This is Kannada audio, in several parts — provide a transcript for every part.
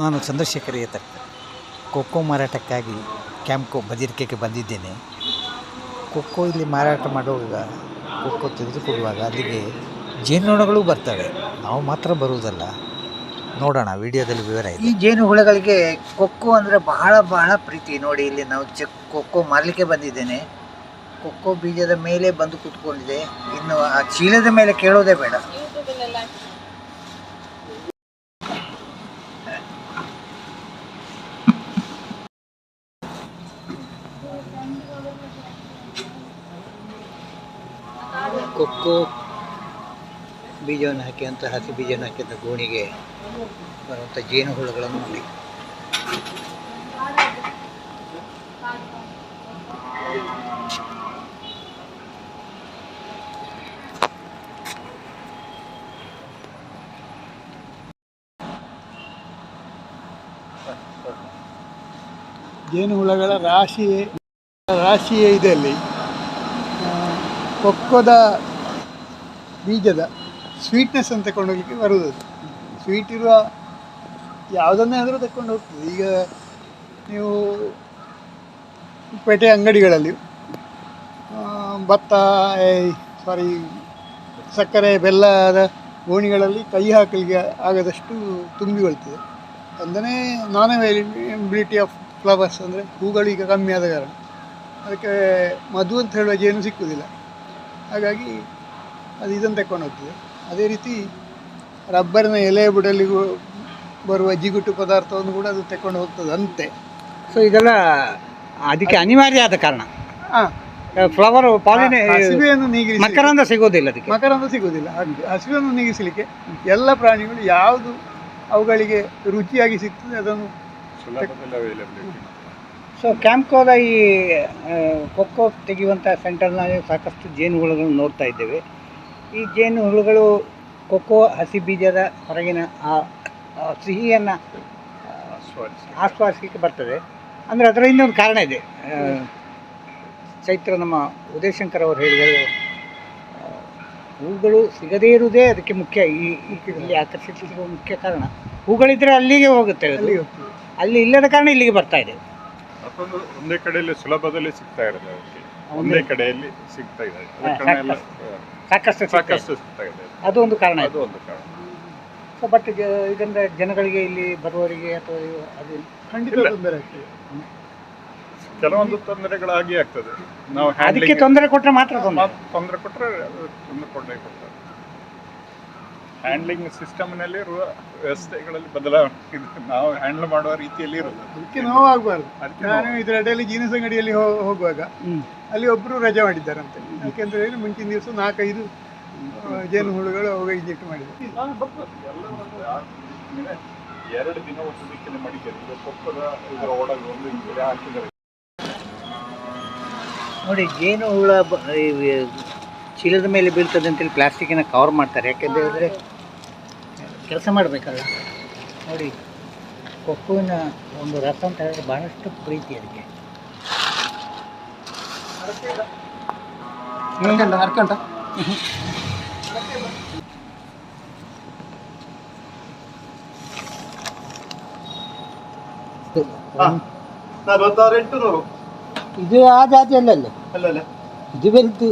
ನಾನು ಚಂದ್ರಶೇಖರ್ ಏತರ್ ಖೋಖೋ ಮಾರಾಟಕ್ಕಾಗಿ ಕ್ಯಾಂಪ್ಕೋ ಬದಿರಿಕೆಗೆ ಬಂದಿದ್ದೇನೆ. ಖೋಖೋ ಇಲ್ಲಿ ಮಾರಾಟ ಮಾಡುವಾಗ, ಖೋಖೋ ತೆಗೆದುಕೊಡುವಾಗ ಅಲ್ಲಿಗೆ ಜೇನುನೊಣಗಳು ಬರ್ತವೆ. ನಾವು ಮಾತ್ರ ಬರುವುದಲ್ಲ. ನೋಡೋಣ, ವಿಡಿಯೋದಲ್ಲಿ ವಿವರ ಇದೆ. ಈ ಜೇನು ಹುಳಗಳಿಗೆ ಕೊಕ್ಕೋ ಅಂದರೆ ಬಹಳ ಬಹಳ ಪ್ರೀತಿ. ನೋಡಿ, ಇಲ್ಲಿ ನಾವು ಚೆಕ್ ಕೊಕ್ಕೋ ಮಾರಲಿಕ್ಕೆ ಬಂದಿದ್ದೇನೆ. ಕೊಕ್ಕೋ ಬೀಜದ ಮೇಲೆ ಬಂದು ಕೂತ್ಕೊಂಡಿದೆ. ಇನ್ನು ಆ ಚೀಲದ ಮೇಲೆ ಕೇಳೋದೇ ಬೇಡ. ಕೊಕ್ಕೋ ಬೀಜವನ್ನು ಹಾಕಿ ಅಂತ ಹಸಿ ಬೀಜವನ್ನು ಹಾಕಿದ ಗೋಣಿಗೆ ಬರುವಂಥ ಜೇನುಹುಳುಗಳನ್ನು ನೋಡಿ. ಜೇನುಹುಳಗಳ ರಾಶಿಯೇ ರಾಶಿಯೇ ಇದೆ ಅಲ್ಲಿ ಆ, ಕೊಕ್ಕೋದ ಬೀಜದ ಸ್ವೀಟ್ನೆಸ್ ಅಂತ ತಗೊಂಡೋಗ್ಲಿಕ್ಕೆ ಬರುವುದು. ಸ್ವೀಟ್ ಇರುವ ಯಾವುದನ್ನೇ ಆದರೂ ತಗೊಂಡು ಹೋಗ್ತದೆ. ಈಗ ನೀವು ಪೇಟೆ ಅಂಗಡಿಗಳಲ್ಲಿ ಭತ್ತ ಸಾರಿ ಸಕ್ಕರೆ ಬೆಲ್ಲದ ಗೋಣಿಗಳಲ್ಲಿ ಕೈ ಹಾಕಲಿಕ್ಕೆ ಆಗದಷ್ಟು ತುಂಬಿಕೊಳ್ತದೆ. ಅಂದರೆ ನಾನ್ ಅವೈಲಬಿಲಿಟಿ ಆಫ್ ಫ್ಲವರ್ಸ್ ಅಂದರೆ ಹೂಗಳು ಈಗ ಕಮ್ಮಿ ಆದ ಕಾರಣ. ಅದಕ್ಕೆ ಮಧು ಅಂತ ಹೇಳುವ ಜೇನು ಸಿಕ್ಕುವುದಿಲ್ಲ ಹಾಗಾಗಿ ಅದು ಇದನ್ನು ತಕ್ಕೊಂಡು ಹೋಗ್ತದೆ. ಅದೇ ರೀತಿ ರಬ್ಬರ್ನ ಎಲೆ ಬುಡಲಿಗೂ ಬರುವ ಜಿಗುಟು ಪದಾರ್ಥವನ್ನು ಕೂಡ ಅದು ತಕೊಂಡು ಹೋಗ್ತದೆ ಅಂತೆ ಸೊ ಇದೆಲ್ಲ ಅದಕ್ಕೆ ಅನಿವಾರ್ಯ ಆದ ಕಾರಣ. ಹಾಂ. ಫ್ಲವರ್ ಪಾಲಿನ ಹಸಿವೆಯನ್ನು ನೀಗಿಸಿ ಮಕರಂದ ಸಿಗೋದಿಲ್ಲ ಅದಕ್ಕೆ. ಮಕರಂದ ಸಿಗೋದಿಲ್ಲ ಹಸಿವೆಯನ್ನು ಹಸಿವನ್ನು ನೀಗಿಸಲಿಕ್ಕೆ ಎಲ್ಲ ಪ್ರಾಣಿಗಳು ಯಾವುದು ಅವುಗಳಿಗೆ ರುಚಿಯಾಗಿ ಸಿಗ್ತದೆ ಅದನ್ನು ಸೊ ಕ್ಯಾಂಪ್ಕೋದ ಈ ಕೊಕ್ಕೋ ತೆಗೆಯುವಂಥ ಸೆಂಟರ್ನ ಸಾಕಷ್ಟು ಜೇನುಹುಳುಗಳನ್ನು ನೋಡ್ತಾ ಇದ್ದೇವೆ. ಈ ಜೇನುಹುಳುಗಳು ಕೊಕ್ಕೋ ಹಸಿ ಬೀಜದ ಹೊರಗಿನ ಆ ಸಿಹಿಯನ್ನು ಆಸ್ವಾದಿಸಲಿಕ್ಕೆ ಬರ್ತದೆ. ಅಂದರೆ ಅದರ ಇನ್ನೊಂದು ಕಾರಣ ಇದೆ. ಚೈತ್ರ ನಮ್ಮ ಉದಯಶಂಕರ್ ಅವರು ಹೇಳಿದರು ಹೂಗಳು ಸಿಗದೇ ಇರುವುದೇ ಅದಕ್ಕೆ ಮುಖ್ಯ. ಈ ಈ ಇಲ್ಲಿ ಆಕರ್ಷಿಸುವ ಮುಖ್ಯ ಕಾರಣ. ಹೂಗಳಿದ್ದರೆ ಅಲ್ಲಿಗೆ ಹೋಗುತ್ತೆ ಅಲ್ಲಿ ಇಲ್ಲದ ಕಾರಣ ಇಲ್ಲಿಗೆ ಬರ್ತಾ ಇದೆ. ಮತ್ತೊಂದು ಒಂದೇ ಕಡೆಯಲ್ಲಿ ಸುಲಭದಲ್ಲಿ ಸಿಗ್ತಾ ಇರೋದು ಅವಕ್ಕೆ ಒಂದೇ- ಕಡೆಯಲ್ಲಿ ಸಿಗ್ತಾ ಇದೆ. ಅದಕ್ಕೆ ಎಲ್ಲ ಸಾಕಷ್ಟು. ಸಾಕಷ್ಟು ಸಿಗ್ತಾ ಇದೆ. ಅದು ಒಂದು ಕಾರಣ ಅದು ಒಂದು ಕಾರಣ. ಸೊ ಬಟ್ ಇದರಿಂದ ಜನಗಳಿಗೆ ಇಲ್ಲಿ ಬರುವವರಿಗೆ ಅಥವಾ ಇವು- ಅದು ಖಂಡಿತ ಇಲ್ಲ. ತೊಂದರೆ ಆಗ್ತದೆ. ಕೆಲವೊಂದು ತೊಂದರೆಗಳಾಗಿ ಆಗ್ತದೆ. ನಾವು ಅದಕ್ಕೆ ಹ್ಯಾಂಡ್ಲಿಂಗ್ ತೊಂದರೆ ಕೊಟ್ಟರೆ ಮಾತ್ರ ತೊಂದರೆ. ತೊಂದರೆ ಕೊಟ್ಟರೆ ಅದು ತೊಂದರೆ ಕೊಟ್ಟೆ ಕೊಡ್ತಾರೆ. ಹ್ಯಾಂಡ್ಲಿಂಗ್ ಸಿಸ್ಟಮ್ನಲ್ಲಿ ಇರುವ ವ್ಯವಸ್ಥೆಗಳಲ್ಲಿ ಬದಲಾವಣೆ ಇದೆ ನಾವು ಹ್ಯಾಂಡಲ್ ಮಾಡುವ ರೀತಿಯಲ್ಲಿ ಇರೋದು. ಅದಕ್ಕೆ ನೋವಾಗಬಾರ್ದು ಅದಕ್ಕೆ ನಾನು ನೋವು. ಇದರ ಅಡಿಯಲ್ಲಿ ಜೀನಸ್ ಅಂಗಡಿಯಲ್ಲಿ ಹೋಗುವಾಗ. ಅಲ್ಲಿ ಒಬ್ಬರು ರಜೆ ಮಾಡಿದ್ದಾರಂತೆ. ಯಾಕೆಂದ್ರೆ ಏನು ಮುಂಚಿನ ದಿವಸ ನಾಲ್ಕೈದು ಜೇನು ಹುಳುಗಳು ಅವಾಗ ಇಂಜೆಕ್ಟ್ ಮಾಡಿದ್ರು. ಎರಡು ದಿನ ಒಂದು ದಿಕ್ಕಿನ ಕೊಪ್ಪದ ಇದರ ಒಳಗೆ ಒಂದು ನೋಡಿ ಜೇನು ಹುಳ ಚೀಲದ ಮೇಲೆ ಬೀಳ್ತದೆ ಅಂತೇಳಿ ಪ್ಲಾಸ್ಟಿಕ್ಕಿನ ಕವರ್ ಮಾಡ್ತಾರೆ. ಯಾಕೆಂದ್ರೆ ಕೆಲಸ ಮಾಡಬೇಕಲ್ಲ. ನೋಡಿ ಕೊಕ್ಕುವಿನ ಒಂದು ರಸ ಅಂತ ಹೇಳಿದ್ರೆ ಬಹಳಷ್ಟು ಪ್ರೀತಿ ಅದಕ್ಕೆ. ಅರ್ಕಂಟ ಅರವತ್ತಾರೆಂಟು ನೂರು ಇದು ಆ ಜಾತಿ ಅಲ್ಲಲ್ಲ. ಅಲ್ಲಲ್ಲ ಇದು ಬೆಲ್ತು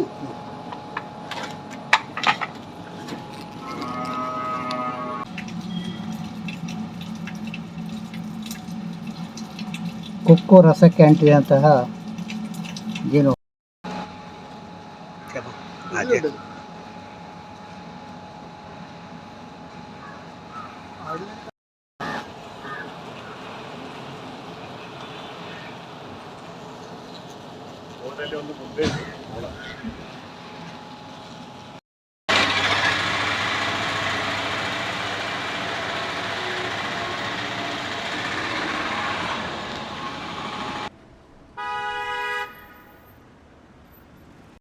ಕೊಕ್ಕೋ ರಸಕ್ಕೆ ಅಂಟಿದಂತಹ ಜೇನು ಒಂದು.